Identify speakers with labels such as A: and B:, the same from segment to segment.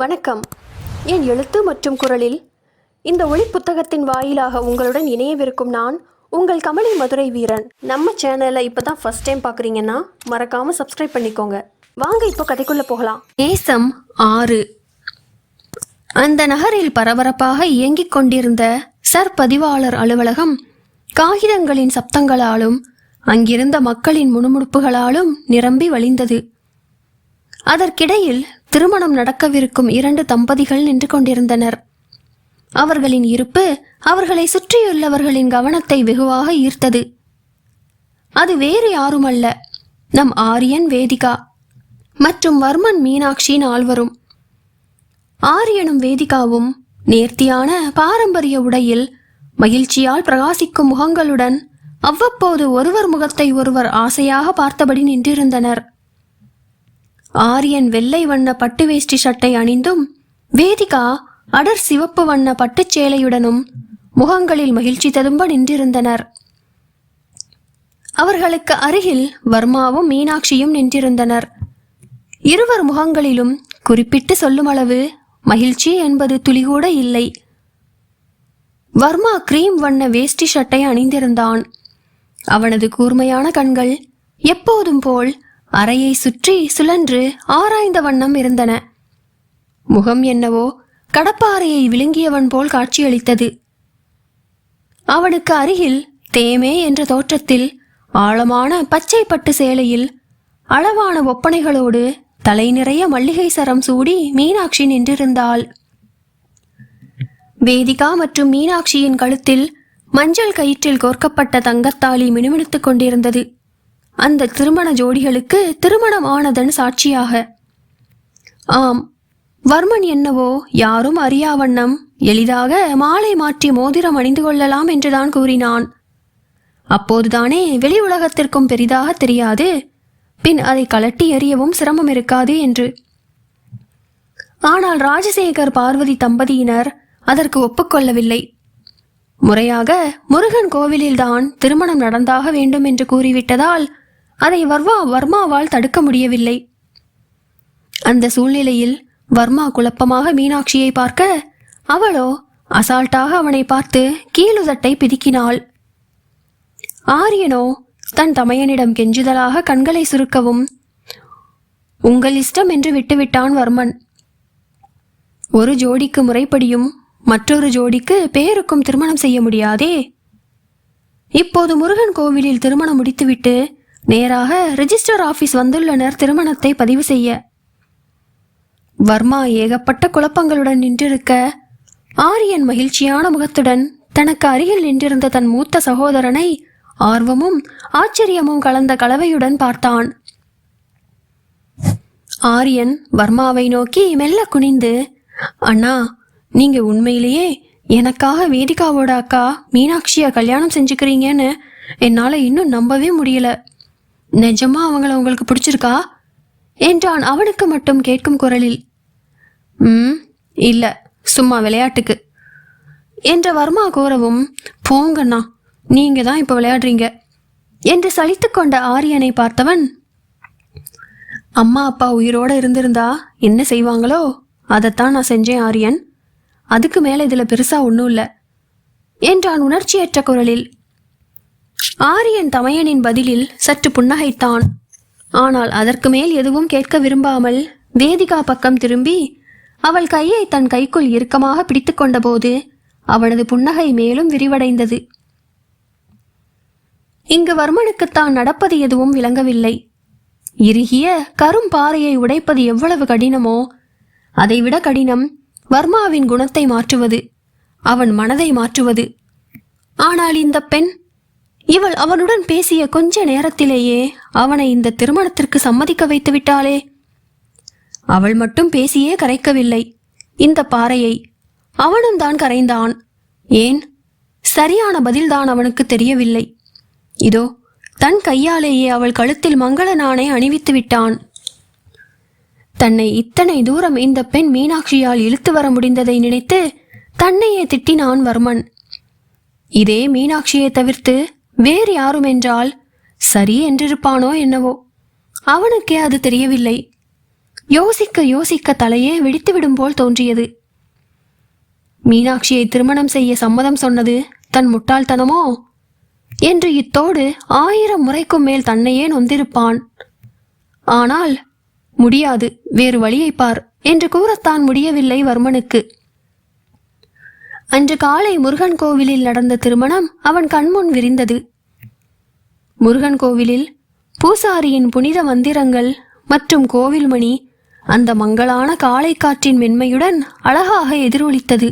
A: வணக்கம். என் எழுத்து மற்றும் குரலில் இந்த ஒளி புத்தகத்தின் வாயிலாக உங்களுடன் இணையவிருக்கும் நான் உங்கள் கமலி மதுரை வீரன். நம்ம சேனலை இப்போ தான் ஃபஸ்ட் டைம் பார்க்குறீங்கன்னா மறக்காமல் சப்ஸ்கிரைப் பண்ணிக்கோங்க. வாங்க இப்போ கதைக்குள்ளே போகலாம். தேசம் ஆறு. அந்த நகரில் பரபரப்பாக இயங்கிக் கொண்டிருந்த சர் பதிவாளர் அலுவலகம் காகிதங்களின் சப்தங்களாலும் அங்கிருந்த மக்களின் முணுமுணுப்புகளாலும் நிரம்பி வழிந்தது. அதற்கிடையில் திருமணம் நடக்கவிருக்கும் இரண்டு தம்பதிகள் நின்று கொண்டிருந்தனர். அவர்களின் இருப்பு அவர்களை சுற்றியுள்ளவர்களின் கவனத்தை வெகுவாக ஈர்த்தது. அது வேறு யாருமல்ல. நம் ஆரியன் வேதிகா மற்றும் வர்மன் மீனாட்சி நால்வரும் ஆரியனும் வேதிகாவும் நேர்த்தியான பாரம்பரிய உடையில் மகிழ்ச்சியால் பிரகாசிக்கும் முகங்களுடன் அவ்வப்போது ஒருவர் முகத்தை ஒருவர் ஆசையாக பார்த்தபடி நின்றிருந்தனர். ஆரியன் வெள்ளை வண்ண பட்டு வேஷ்டி சட்டை அணிந்தும் வேதிகா அடர் சிவப்பு வண்ண பட்டுச் சேலையுடனும் முகங்களில் மகிழ்ச்சி ததும்ப நின்றிருந்தனர். அவர்களுக்கு அருகில் வர்மாவும் மீனாட்சியும் நின்றிருந்தனர். இருவர் முகங்களிலும் குறிப்பிட்டு சொல்லும் அளவு மகிழ்ச்சி என்பது துளிகூட இல்லை. வர்மா கிரீம் வண்ண வேஷ்டி சட்டை அணிந்திருந்தான். அவனது கூர்மையான கண்கள் எப்போதும் போல் அறையை சுற்றி சுழன்று ஆராய்ந்த வண்ணம் இருந்தன. முகம் என்னவோ கடப்பாறையை விழுங்கியவன் போல் காட்சியளித்தது. அவனுக்கு அருகில் தேமே என்ற தோற்றத்தில் ஆழமான பச்சை பட்டு சேலையில் அளவான ஒப்பனைகளோடு தலை நிறைய மல்லிகை சரம் சூடி மீனாட்சி நின்றிருந்தாள். வேதிகா மற்றும் மீனாட்சியின் கழுத்தில் மஞ்சள் கயிற்றில் கோர்க்கப்பட்ட தங்கத்தாலி மினுமினுத்துக் கொண்டிருந்தது. அந்த திருமண ஜோடிகளுக்கு திருமணம் ஆனதன் சாட்சியாக. ஆம் வர்மன் என்னவோ யாரும் அறியா வண்ணம் எளிதாக மாலை மாற்றி மோதிரம் அணிந்து கொள்ளலாம் என்றுதான் கூறினான். அப்போதுதானே வெளி உலகத்திற்கும் பெரிதாக தெரியாது பின் அதை கலட்டி எறியவும் சிரமம் இருக்காது என்று. ஆனால் ராஜசேகர் பார்வதி தம்பதியினர் அதற்கு ஒப்புக்கொள்ளவில்லை. முறையாக முருகன் கோவிலில்தான் திருமணம் நடந்தாக வேண்டும் என்று கூறிவிட்டதால் அதை வர்மா வர்மாவால் தடுக்க முடியவில்லை. அந்த சூழ்நிலையில் வர்மா குழப்பமாக மீனாட்சியை பார்க்க அவளோ அசால்ட்டாக அவனை பார்த்து கீழுதட்டை பிதுக்கினாள். ஆரியனோ தன் தமையனிடம் கெஞ்சுதலாக கண்களை சுருக்கவும் உங்கள் இஷ்டம் என்று விட்டுவிட்டான் வர்மன். ஒரு ஜோடிக்கு முறைப்படியும் மற்றொரு ஜோடிக்கு பேருக்கும் திருமணம் செய்ய முடியாதே. இப்போது முருகன் கோவிலில் திருமணம் முடித்துவிட்டு நேராக ரிஜிஸ்டர் ஆஃபீஸ் வந்துள்ளனர் திருமணத்தை பதிவு செய்ய. வர்மா ஏகப்பட்ட குழப்பங்களுடன் நின்றிருக்க ஆரியன் மகிழ்ச்சியான முகத்துடன் தனக்கு அருகில் நின்றிருந்த தன் மூத்த சகோதரனை ஆர்வமும் ஆச்சரியமும் கலந்த கலவையுடன் பார்த்தான். ஆரியன் வர்மாவை நோக்கி மெல்ல குனிந்து அண்ணா நீங்க உண்மையிலேயே எனக்காக வேதிகாவோட அக்கா மீனாட்சியா கல்யாணம் செஞ்சுக்கிறீங்கன்னு என்னால இன்னும் நம்பவே முடியல. நிஜமா அவங்கள உங்களுக்கு பிடிச்சிருக்கா? என்றான் அவனுக்கு மட்டும் கேட்கும் குரலில். ம் இல்லை சும்மா விளையாட்டுக்கு. என்ற வர்மா கூறவும் போங்கண்ணா நீங்க தான் இப்போ விளையாடுறீங்க. என்று சலித்து கொண்ட ஆரியனை பார்த்தவன் அம்மா அப்பா உயிரோட இருந்திருந்தா என்ன செய்வாங்களோ? அதைத்தான் நான் செஞ்சேன் ஆரியன். அதுக்கு மேலே இதில் பெருசாக ஒன்றும் இல்லை. என்றான் உணர்ச்சியற்ற குரலில். ஆரியன் தமையனின் பதிலில் சற்று புன்னகைத்தான். ஆனால் அதற்கு மேல் எதுவும் கேட்க விரும்பாமல் வேதிகா பக்கம் திரும்பி அவள் கையை தன் கைக்குள் இறுக்கமாக பிடித்துக்கொண்டபோது அவனது புன்னகை மேலும் விரிவடைந்தது. இங்கு வர்மனுக்குத்தான் நடப்பது எதுவும் விளங்கவில்லை. இறுகிய கரும் பாறையை உடைப்பது எவ்வளவு கடினமோ அதைவிட கடினம் வர்மாவின் குணத்தை மாற்றுவது அவன் மனதை மாற்றுவது. ஆனால் இந்த பெண் இவள் அவனுடன் பேசிய கொஞ்ச நேரத்திலேயே அவனை இந்த திருமணத்திற்கு சம்மதிக்க வைத்து விட்டாளே அவள் மட்டும் பேசியே கரைக்கவில்லை. இந்த பாறையை அவனும் தான் கரைந்தான். ஏன்? சரியான பதில்தான் அவனுக்கு தெரியவில்லை. இதோ தன் கையாலேயே அவள் கழுத்தில் மங்கள நாணை அணிவித்து விட்டான். தன்னை இத்தனை தூரம் இந்த பெண் மீனாட்சியால் இழுத்து வர முடிந்ததை நினைத்து தன்னையே திட்டினான் வர்மன். இதே மீனாட்சியை தவிர்த்து வேறு யாரும் என்றால் சரி என்றிருப்பானோ என்னவோ. அவனுக்கே அது தெரியவில்லை. யோசிக்க யோசிக்க தலையே வெடித்துவிடும் போல் தோன்றியது. மீனாட்சியை திருமணம் செய்ய சம்மதம் சொன்னது தன் முட்டாள்தனமோ? என்று இத்தோடு ஆயிரம் முறைக்கும் மேல் தன்னையே நொந்திருப்பான். ஆனால் முடியாது வேறு வழியை பார் என்று கூறத்தான் முடியவில்லை வர்மனுக்கு. அன்று காலை முருகன் கோவிலில் நடந்த திருமணம் அவன் கண்முன் விரிந்தது. முருகன் கோவிலில் பூசாரியின் புனித மந்திரங்கள் மற்றும் கோவில்மணி அந்த மங்களான காலை காற்றின் மென்மையுடன் அழகாக எதிரொலித்தது.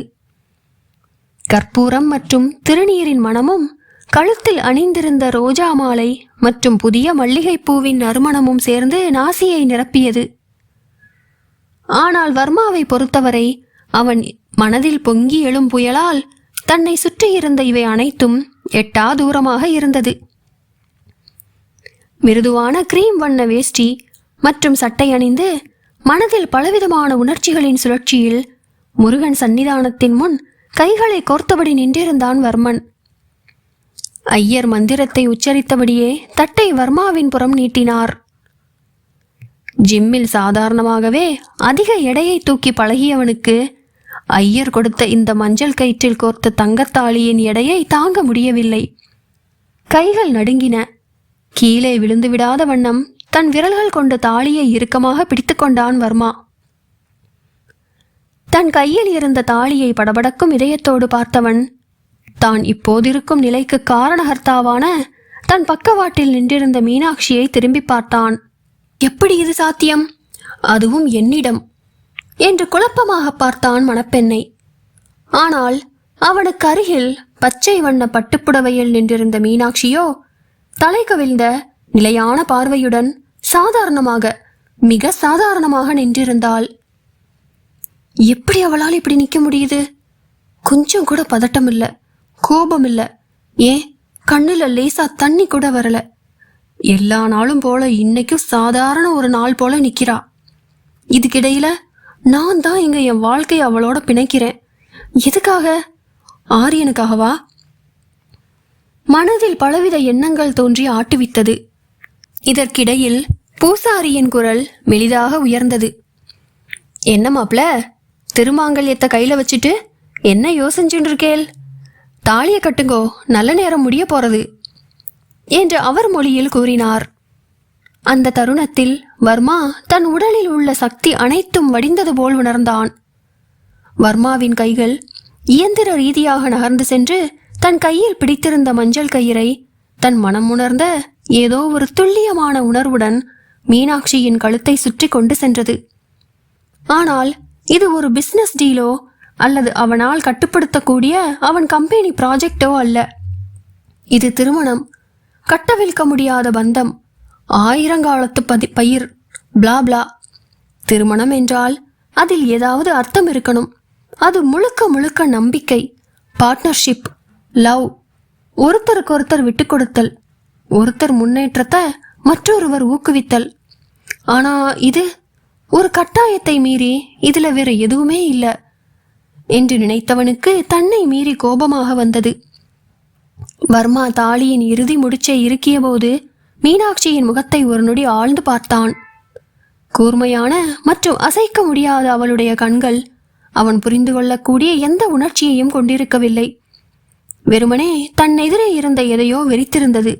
A: கற்பூரம் மற்றும் திருநீரின் மணமும் கழுத்தில் அணிந்திருந்த ரோஜா மாலை மற்றும் புதிய மல்லிகைப்பூவின் நறுமணமும் சேர்ந்து நாசியை நிரப்பியது. ஆனால் வர்மாவை பொறுத்தவரை அவன் மனதில் பொங்கி எழும் புயலால் தன்னை சுற்றியிருந்த இவை அனைத்தும் எட்டா தூரமாக இருந்தது. மிருதுவான கிரீம் வண்ண வேஷ்டி மற்றும் சட்டை அணிந்து மனதில் பலவிதமான உணர்ச்சிகளின் சுழற்சியில் முருகன் சன்னிதானத்தின் முன் கைகளை கோர்த்தபடி நின்றிருந்தான் வர்மன். ஐயர் மந்திரத்தை உச்சரித்தபடியே தட்டை வர்மாவின் புறம் நீட்டினார். ஜிம்மில் சாதாரணமாகவே அதிக எடையை தூக்கி பழகியவனுக்கு ஐயர் கொடுத்த இந்த மஞ்சள் கயிற்றில் கோர்த்த தங்கத்தாளியின் எடையை தாங்க முடியவில்லை. கைகள் நடுங்கின. கீழே விழுந்து விடாத வண்ணம் தன் விரல்கள் கொண்ட தாலியை இறுக்கமாக பிடித்துக்கொண்டான் வர்மா. தன் கையில் இருந்த தாலியை படபடக்கும் இதயத்தோடு பார்த்தவன் தான் இப்போதிருக்கும் நிலைக்கு காரணகர்த்தாவான தன் பக்கவாட்டில் நின்றிருந்த மீனாட்சியை திரும்பி பார்த்தான். எப்படி இது சாத்தியம்? அதுவும் என்னிடம். என்று குழப்பமாக பார்த்தான் மணப்பெண்ணை. ஆனால் அவனுக்கு அருகில் பச்சை வண்ண பட்டுப்புடவையில் நின்றிருந்த மீனாட்சியோ தலை கவிழ்ந்த நிலையான பார்வையுடன் சாதாரணமாக மிக சாதாரணமாக நின்றிருந்தாள். எப்படி அவளால் இப்படி நிற்க முடியுது? கொஞ்சம் கூட பதட்டம் இல்லை கோபம் இல்லை ஏன்? கண்ணுல லேசா தண்ணி கூட வரல. எல்லா நாளும் போல இன்னைக்கும் சாதாரண ஒரு நாள் போல நிக்கிறா. இதுக்கிடையில நான் தான் இங்கே என் வாழ்க்கையை அவளோட பிணைக்கிறேன். எதுக்காக? ஆரியனுக்காகவா? மனதில் பலவித எண்ணங்கள் தோன்றி ஆட்டுவித்தது. இதற்கிடையில் பூசாரியின் குரல் மெலிதாக உயர்ந்தது. என்ன மாப்ள? திருமாங்கல்யத்தை கையில வச்சுட்டு என்ன யோசிச்சுட்டு இருக்கேல் தாலியை கட்டுங்கோ நல்ல நேரம் முடிய போறது. என்று அவர் மொழியில் கூறினார். அந்த தருணத்தில் வர்மா தன் உடலில் உள்ள சக்தி அனைத்தும் வடிந்தது போல் உணர்ந்தான். வர்மாவின் கைகள் இயந்திர ரீதியாக நகர்ந்து சென்று தன் கையில் பிடித்திருந்த மஞ்சள் கயிறை தன் மனம் உணர்ந்த ஏதோ ஒரு துல்லியமான உணர்வுடன் மீனாட்சியின் கழுத்தை சுற்றி கொண்டு சென்றது. ஆனால் இது ஒரு பிசினஸ் டீலோ அல்லது அவனால் கட்டுப்படுத்தக்கூடிய அவன் கம்பெனி ப்ராஜெக்டோ அல்ல. இது திருமணம் கட்டவிழ்க்க முடியாத பந்தம் ஆயிரங்காலத்து பதி பயிர் பிளா பிளா திருமணம் என்றால் அதில் ஏதாவது அர்த்தம் இருக்கணும். அது முழுக்க முழுக்க நம்பிக்கை பார்ட்னர்ஷிப் லவ் ஒருத்தருக்கு ஒருத்தர் விட்டு கொடுத்தல் ஒருத்தர் முன்னேற்றத்தை மற்றொருவர் ஊக்குவித்தல். ஆனா இது ஒரு கட்டாயத்தை மீறி இதுல வேற எதுவுமே இல்லை என்று நினைத்தவனுக்கு தன்னை மீறி கோபமாக வந்தது. வர்மா தாலியின் இறுதி முடிச்சை இறுக்கிய போது மீனாட்சியின் முகத்தை ஒரு நொடி ஆழ்ந்து பார்த்தான். கூர்மையான மற்றும் அசைக்க முடியாத அவளுடைய கண்கள் அவன் புரிந்து கொள்ளக்கூடிய எந்த உணர்ச்சியையும் கொண்டிருக்கவில்லை. வெறுமனே தன் எதிரே இருந்த எதையோ வெறித்திருந்தது.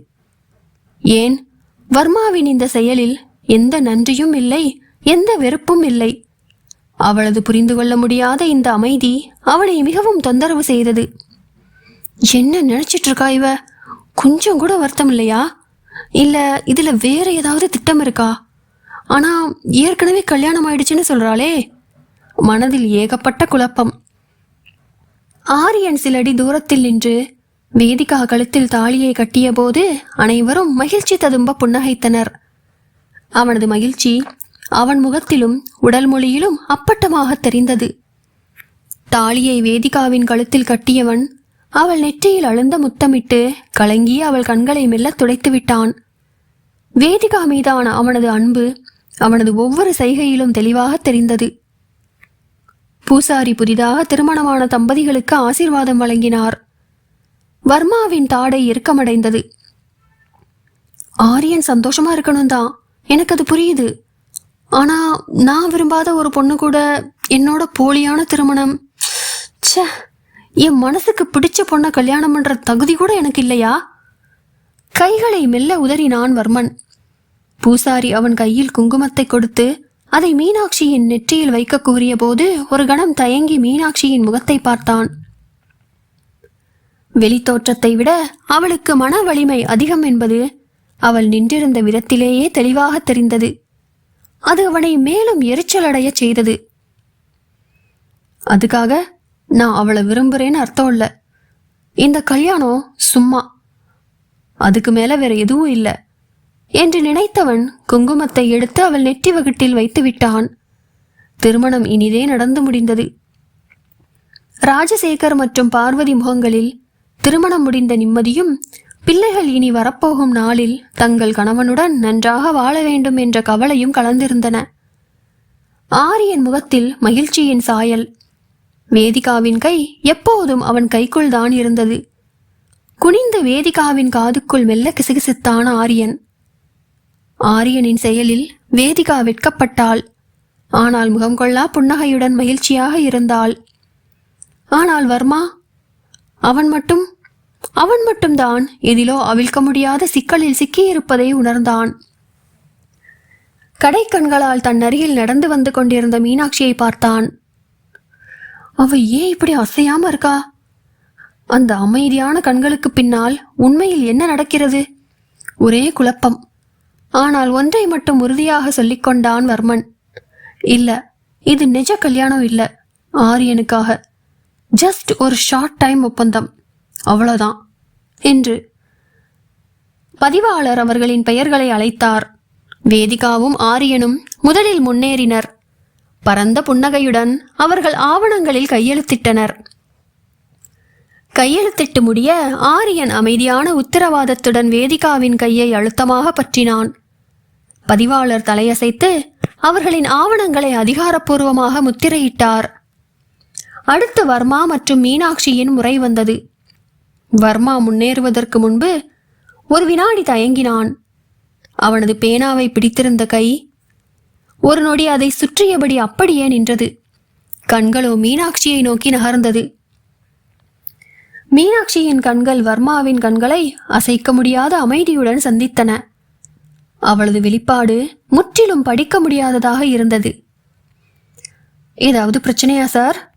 A: ஏன்? வர்மாவின் இந்த செயலில் எந்த நன்றியும் இல்லை எந்த வெறுப்பும் இல்லை. அவளது புரிந்து கொள்ள முடியாத இந்த அமைதி அவனை மிகவும் தொந்தரவு செய்தது. என்ன நினைச்சிட்டு இருக்கா இவ? கொஞ்சம் கூட வருத்தம் இல்லையா? இல்லை இதில் வேற ஏதாவது திட்டம் இருக்கா? ஆனால் ஏற்கனவே கல்யாணம் ஆயிடுச்சுன்னு சொல்கிறாளே மனதில் ஏகப்பட்ட குழப்பம். ஆரியன் சிலடி தூரத்தில் நின்று வேதிகா கழுத்தில் தாலியை கட்டியபோது அனைவரும் மகிழ்ச்சி ததும்ப புன்னகைத்தனர். அவனது மகிழ்ச்சி அவன் முகத்திலும் உடல் மொழியிலும் அப்பட்டமாக தெரிந்தது. தாலியை வேதிகாவின் கழுத்தில் கட்டியவன் அவள் நெற்றியில் அழுந்த முத்தமிட்டு கலங்கி அவள் கண்களை மெல்ல துடைத்து விட்டான். வேதிகா மீதான அவனது அன்பு அவனது ஒவ்வொரு செய்கையிலும் தெளிவாக தெரிந்தது. பூசாரி புதிதாக திருமணமான தம்பதிகளுக்கு ஆசீர்வாதம் வழங்கினார். வர்மாவின் தாடை இறுக்கமடைந்தது. ஆரியன் சந்தோஷமா இருக்கணும் தான் எனக்கு அது புரியுது. ஆனா நான் விரும்பாத ஒரு பொண்ணு கூட என்னோட போலியான திருமணம். சே என் மனசுக்கு பிடிச்ச பொண்ணை கல்யாணம் பண்ற தகுதி கூட எனக்கு இல்லையா? கைகளை மெல்ல உதறினான் வர்மன். பூசாரி அவன் கையில் குங்குமத்தை கொடுத்து அதை மீனாட்சியின் நெற்றியில் வைக்க கூறிய போது ஒரு கணம் தயங்கி மீனாட்சியின் முகத்தை பார்த்தான். வெளித்தோற்றத்தை விட அவளுக்கு மன வலிமை அதிகம் என்பது அவள் நின்றிருந்த விதத்திலேயே தெளிவாக தெரிந்தது. அது அவனை மேலும் எரிச்சலடையச் செய்தது. அதுக்காக நான் அவளை விரும்புறேன்னு அர்த்தம் இல்லை. இந்த கல்யாணம் சும்மா. அதுக்கு மேல வேற எதுவும் இல்லை. என்று நினைத்தவன் குங்குமத்தை எடுத்து அவள் நெற்றி வகுட்டில் வைத்து விட்டான். திருமணம் இனிதே நடந்து முடிந்தது. ராஜசேகர் மற்றும் பார்வதி முகங்களில் திருமணம் முடிந்த நிம்மதியும் பிள்ளைகள் இனி வரப்போகும் நாளில் தங்கள் கணவனுடன் நன்றாக வாழ வேண்டும் என்ற கவலையும் கலந்திருந்தன. ஆரியன் முகத்தில் மகிழ்ச்சியின் சாயல். வேதிகாவின் கை எப்போதும் அவன் கைக்குள் தான் இருந்தது. குனிந்த வேதிகாவின் காதுக்குள் மெல்ல கிசுகிசுத்தான ஆரியன். ஆரியனின் செயலில் வேதிகா வெட்கப்பட்டாள். ஆனால் முகம் கொள்ளா புன்னகையுடன் மகிழ்ச்சியாக இருந்தாள். ஆனால் வர்மா அவன் மட்டும் அவன் மட்டும்தான் எதிலோ அவிழ்க்க முடியாத சிக்கலில் சிக்கியிருப்பதை உணர்ந்தான். கடைக்கண்களால் தன் அருகில் நடந்து வந்து கொண்டிருந்த மீனாட்சியை பார்த்தான். அவ ஏன் இப்படி அசையாம இருக்கா? அந்த அமைதியான கண்களுக்கு பின்னால் உண்மையில் என்ன நடக்கிறது? ஒரே குழப்பம். ஆனால் ஒன்றை மட்டும் உறுதியாக சொல்லிக்கொண்டான் வர்மன். இல்ல இது நிஜ கல்யாணம் இல்ல ஆரியனுக்காக. ஜஸ்ட் ஒரு ஷார்ட் டைம் ஒப்பந்தம். அவ்வளவுதான். என்று பதிவாளர் அவர்களின் பெயர்களை அழைத்தார். வேதிகாவும் ஆரியனும் முதலில் முன்னேறினர். பரந்த புன்னகையுடன் அவர்கள் ஆவணங்களில் கையெழுத்திட்டனர். கையெழுத்திட்டு முடிய ஆரியன் அமைதியான உத்தரவாதத்துடன் வேதிகாவின் கையை அழுத்தமாக பற்றினான். பதிவாளர் தலையசைத்து அவர்களின் ஆவணங்களை அதிகாரப்பூர்வமாக முத்திரையிட்டார். அடுத்து வர்மா மற்றும் மீனாட்சியின் முறை வந்தது. வர்மா முன்னேறுவதற்கு முன்பு ஒரு வினாடி தயங்கினான். அவனது பேனாவை பிடித்திருந்த கை ஒரு நொடி அதை சுற்றியபடி அப்படியே நின்றது. கண்களோ மீனாட்சியை நோக்கி நகர்ந்தது. மீனாட்சியின் கண்கள் வர்மாவின் கண்களை அசைக்க முடியாத அமைதியுடன் சந்தித்தன. அவளது வெளிப்பாடு முற்றிலும் படிக்க முடியாததாக இருந்தது. ஏதாவது பிரச்சனையா சார்?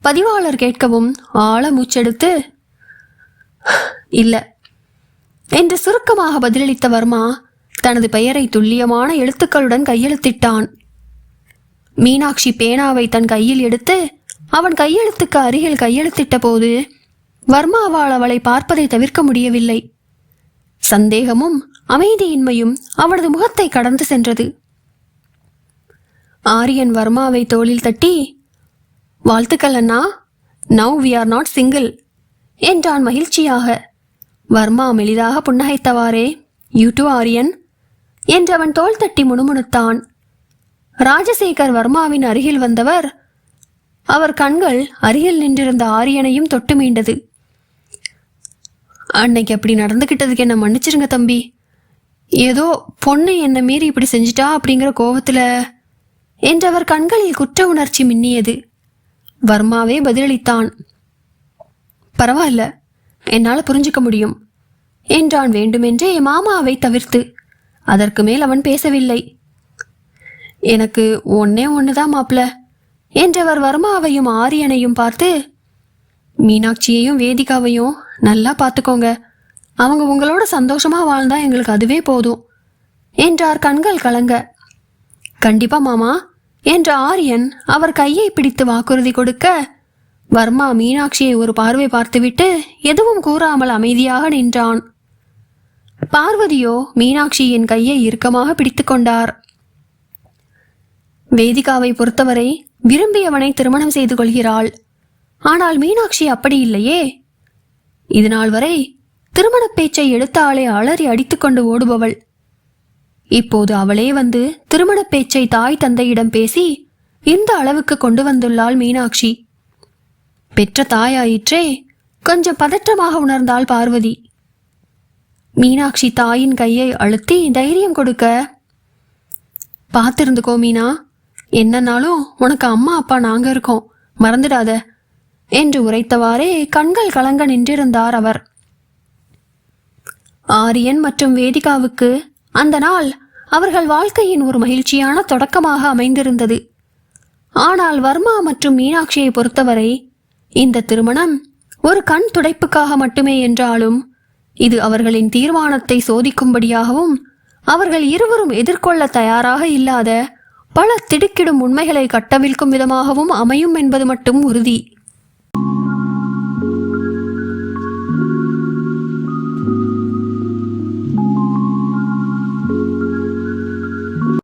A: பதிவாளர் கேட்கவும் ஆழ மூச்செடுத்து இல்ல என்று சுருக்கமாக பதிலளித்த வர்மா தனது பெயரை துல்லியமான எழுத்துக்களுடன் கையெழுத்திட்டான். மீனாட்சி பேனாவை தன் கையில் எடுத்து அவன் கையெழுத்துக்கு அருகில் கையெழுத்திட்ட போது வர்மாவால் அவளை பார்ப்பதை தவிர்க்க முடியவில்லை. சந்தேகமும் அமைதியின்மையும் அவனது முகத்தை கடந்து சென்றது. ஆரியன் வர்மாவை தோளில் தட்டி வாழ்த்துக்கள் அண்ணா now we are not single என்றான் மகிழ்ச்சியாக. வர்மா மெலிதாக புன்னகைத்தவாறே யூ டு ஆரியன் என்று அவன் தோல் தட்டி முணுமுணுத்தான். ராஜசேகர் வர்மாவின் அருகில் வந்தவர் அவர் கண்கள் அருகில் நின்றிருந்த ஆரியனையும் தொட்டு மீண்டது. அன்னைக்கு அப்படி நடந்துக்கிட்டதுக்கு என்ன மன்னிச்சிருங்க தம்பி. ஏதோ பொண்ணு என்னை மீறி இப்படி செஞ்சிட்டா அப்படிங்கிற கோபத்தில் என்றவர் கண்களில் குற்ற உணர்ச்சி மின்னியது. வர்மாவே பதிலளித்தான். பரவாயில்ல என்னால் புரிஞ்சுக்க முடியும் என்றான் வேண்டுமென்றே மாமாவை தவிர்த்து. அதற்கு மேல் அவன் பேசவில்லை. எனக்கு ஒன்னே ஒன்றுதான் மாப்ள? என்றவர் வர்மாவையும் ஆரியனையும் பார்த்து மீனாட்சியையும் வேதிகாவையும் நல்லா பார்த்துக்கோங்க. அவங்க உங்களோட சந்தோஷமா வாழ்ந்தா எங்களுக்கு அதுவே போதும் என்றார் கண்கள் கலங்க. கண்டிப்பா மாமா என்ற ஆரியன் அவர் கையை பிடித்து வாக்குறுதி கொடுக்க வர்மா மீனாட்சியை ஒரு பார்வை பார்த்துவிட்டு எதுவும் கூறாமல் அமைதியாக நின்றான். பார்வதியோ மீனாட்சியின் கையை இறுக்கமாக பிடித்து கொண்டார் வேதிகாவை பொறுத்தவரை விரும்பியவனை திருமணம் செய்து கொள்கிறாள். ஆனால் மீனாட்சி அப்படி இல்லையே. இதுநாள் வரை திருமணப் பேச்சை எடுத்தாளே அலறி அடித்துக்கொண்டு ஓடுபவள். இப்போது அவளே வந்து திருமணப் பேச்சை தாய் தந்தையிடம் பேசி இந்த அளவுக்கு கொண்டு வந்துள்ளாள் மீனாட்சி. பெற்ற தாயாயிற்றே கொஞ்சம் பதற்றமாக உணர்ந்தாள் பார்வதி. மீனாட்சி தாயின் கையை அழுத்தி தைரியம் கொடுக்க. பார்த்திருந்துக்கோ மீனா என்னன்னாலும் உனக்கு அம்மா அப்பா நாங்க இருக்கோம். மறந்துடாத என்று உரைத்தவாறே கண்கள் கலங்க நின்றிருந்தார் அவர். ஆரியன் மற்றும் வேதிகாவுக்கு அந்த நாள் அவர்கள் வாழ்க்கையின் ஒரு மகிழ்ச்சியான தொடக்கமாக அமைந்திருந்தது. ஆனால் வர்மா மற்றும் மீனாட்சியை பொறுத்தவரை இந்த திருமணம் ஒரு கண் துடைப்புக்காக மட்டுமே என்றாலும் இது அவர்களின் தீர்மானத்தை சோதிக்கும்படியாகவும் அவர்கள் இருவரும் எதிர்கொள்ள தயாராக இல்லாத பல திடுக்கிடும் உண்மைகளை கட்டவிழ்க்கும் விதமாகவும் அமையும் என்பது மட்டும் உறுதி.